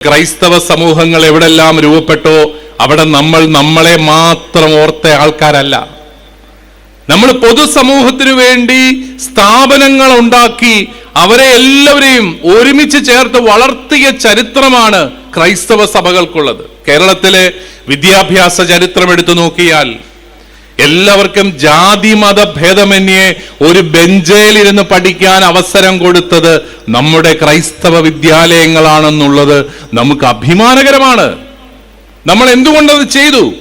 ക്രൈസ്തവ സമൂഹങ്ങൾ എവിടെല്ലാം രൂപപ്പെട്ടോ അവിടെ നമ്മൾ നമ്മളെ മാത്രം ഓർത്ത ആൾക്കാരല്ല. നമ്മൾ പൊതുസമൂഹത്തിനു വേണ്ടി സ്ഥാപനങ്ങൾ ഉണ്ടാക്കി അവരെ എല്ലാവരെയും ഒരുമിച്ച് ചേർത്ത് വളർത്തിയ ചരിത്രമാണ് ക്രൈസ്തവ സഭകൾക്കുള്ളത്. കേരളത്തിലെ വിദ്യാഭ്യാസ ചരിത്രം എടുത്തു നോക്കിയാൽ എല്ലാവർക്കും ജാതി മത ഭേദമന്യേ ഒരു ബെഞ്ചേലിരുന്ന് പഠിക്കാൻ അവസരം കൊടുത്തത് നമ്മുടെ ക്രൈസ്തവ വിദ്യാലയങ്ങളാണെന്നുള്ളത് നമുക്ക് അഭിമാനകരമാണ്. നമ്മൾ എന്തുകൊണ്ടത് ചെയ്തു?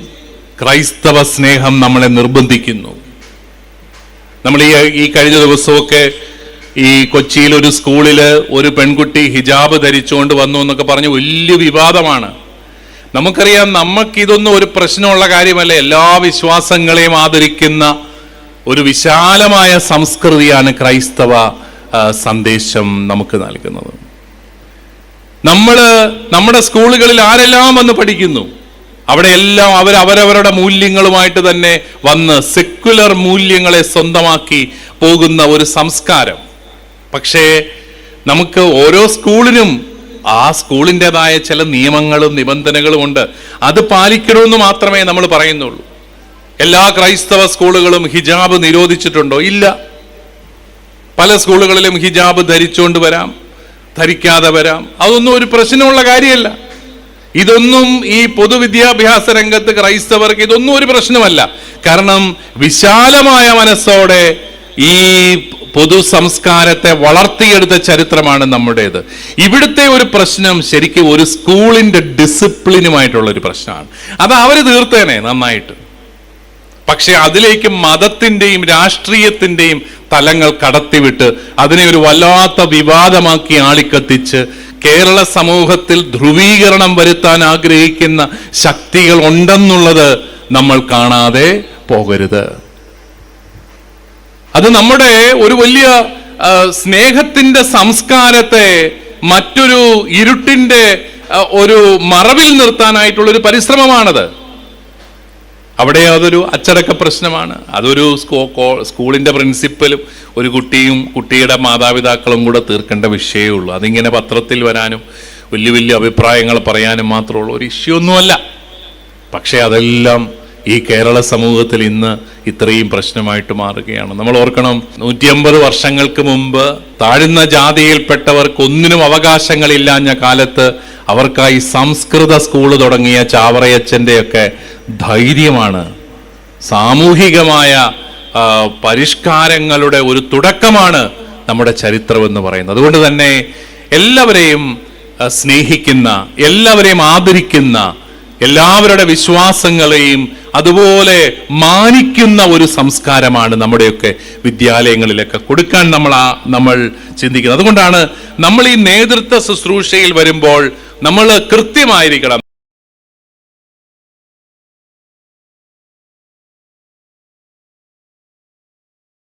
ക്രൈസ്തവ സ്നേഹം നമ്മളെ നിർബന്ധിക്കുന്നു. നമ്മൾ ഈ ഈ കഴിഞ്ഞ ദിവസമൊക്കെ ഈ കൊച്ചിയിൽ ഒരു സ്കൂളിൽ ഒരു പെൺകുട്ടി ഹിജാബ് ധരിച്ചുകൊണ്ട് വന്നു എന്നൊക്കെ പറഞ്ഞ് വലിയ വിവാദമാണ്. നമുക്കറിയാം നമുക്കിതൊന്നും ഒരു പ്രശ്നമുള്ള കാര്യമല്ല. എല്ലാ വിശ്വാസങ്ങളെയും ആദരിക്കുന്ന ഒരു വിശാലമായ സംസ്കൃതിയാണ് ക്രൈസ്തവ സന്ദേശം നമുക്ക് നൽകുന്നത്. നമ്മൾ നമ്മുടെ സ്കൂളുകളിൽ ആരെല്ലാം വന്ന് പഠിക്കുന്നു? അവിടെ എല്ലാം അവർ അവരവരുടെ മൂല്യങ്ങളുമായിട്ട് തന്നെ വന്ന് സെക്കുലർ മൂല്യങ്ങളെ സ്വന്തമാക്കി പോകുന്ന ഒരു സംസ്കാരം. പക്ഷേ നമുക്ക് ഓരോ സ്കൂളിനും ആ സ്കൂളിന്റെതായ ചില നിയമങ്ങളും നിബന്ധനകളും ഉണ്ട്. അത് പാലിക്കണമെന്ന് മാത്രമേ നമ്മൾ പറയുന്നുള്ളൂ. എല്ലാ ക്രൈസ്തവ സ്കൂളുകളും ഹിജാബ് നിരോധിച്ചിട്ടുണ്ടോ? ഇല്ല. പല സ്കൂളുകളിലും ഹിജാബ് ധരിച്ചുകൊണ്ട് വരാം ധരിക്കാതെ വരാം. അതൊന്നും ഒരു പ്രശ്നമുള്ള കാര്യമല്ല. ഇതൊന്നും ഈ പൊതുവിദ്യാഭ്യാസ രംഗത്ത് ക്രൈസ്തവർക്ക് ഇതൊന്നും ഒരു പ്രശ്നമല്ല. കാരണം വിശാലമായ മനസ്സോടെ ഈ പൊതു സംസ്കാരത്തെ വളർത്തിയെടുത്ത ചരിത്രമാണ് നമ്മുടേത്. ഇവിടുത്തെ ഒരു പ്രശ്നം ശരിക്കും ഒരു സ്കൂളിന്റെ ഡിസിപ്ലിനുമായിട്ടുള്ള ഒരു പ്രശ്നമാണ്. അത് അവർ തീർത്തേനെ നന്നായിട്ട്. പക്ഷെ അതിലേക്ക് മതത്തിന്റെയും രാഷ്ട്രീയത്തിന്റെയും തലങ്ങൾ കടത്തിവിട്ട് അതിനെ ഒരു വല്ലാത്ത വിവാദമാക്കി ആളിക്കത്തിച്ച് കേരള സമൂഹത്തിൽ ധ്രുവീകരണം വരുത്താൻ ആഗ്രഹിക്കുന്ന ശക്തികൾ ഉണ്ടെന്നുള്ളത് നമ്മൾ കാണാതെ പോകരുത്. അത് നമ്മുടെ ഒരു വലിയ സ്നേഹത്തിന്റെ സംസ്കാരത്തെ മറ്റൊരു ഇരുട്ടിന്റെ ഒരു മറവിൽ നിർത്താനായിട്ടുള്ള ഒരു പരിശ്രമമാണത്. അവിടെ അതൊരു അച്ചടക്ക പ്രശ്നമാണ്. അതൊരു സ്കൂ- സ്കൂളിന്റെ സ്കൂളിന്റെ പ്രിൻസിപ്പലും ഒരു കുട്ടിയും കുട്ടിയുടെ മാതാപിതാക്കളും കൂടെ തീർക്കേണ്ട വിഷയമേ ഉള്ളൂ. അതിങ്ങനെ പത്രത്തിൽ വരാനും വലിയ വലിയ അഭിപ്രായങ്ങൾ പറയാനും മാത്രമുള്ള ഒരു ഇഷ്യൂ ഒന്നുമല്ല പക്ഷേ അതെല്ലാം ഈ കേരള സമൂഹത്തിൽ ഇന്ന് ഇത്രയും പ്രശ്നമായിട്ട് മാറുകയാണ്. നമ്മൾ ഓർക്കണം നൂറ്റിയമ്പത് വർഷങ്ങൾക്ക് മുമ്പ് താഴ്ന്ന ജാതിയിൽപ്പെട്ടവർക്ക് ഒന്നിനും അവകാശങ്ങളില്ലാഞ്ഞ കാലത്ത് അവർക്കായി സംസ്കൃത സ്കൂൾ തുടങ്ങിയ ചാവറയച്ചന്റെയൊക്കെ ധൈര്യമാണ്. സാമൂഹികമായ പരിഷ്കാരങ്ങളുടെ ഒരു തുടക്കമാണ് നമ്മുടെ ചരിത്രമെന്ന് പറയുന്നത്. അതുകൊണ്ട് തന്നെ എല്ലാവരെയും സ്നേഹിക്കുന്ന എല്ലാവരെയും ആദരിക്കുന്ന എല്ലാവരുടെ വിശ്വാസങ്ങളെയും അതുപോലെ മാനിക്കുന്ന ഒരു സംസ്കാരമാണ് നമ്മുടെയൊക്കെ വിദ്യാലയങ്ങളിലൊക്കെ കൊടുക്കാൻ നമ്മൾ ആ നമ്മൾ ചിന്തിക്കുന്നത്. അതുകൊണ്ടാണ് നമ്മൾ ഈ നേതൃത്വ ശുശ്രൂഷയിൽ വരുമ്പോൾ നമ്മൾ കൃത്യമായിരിക്കണം.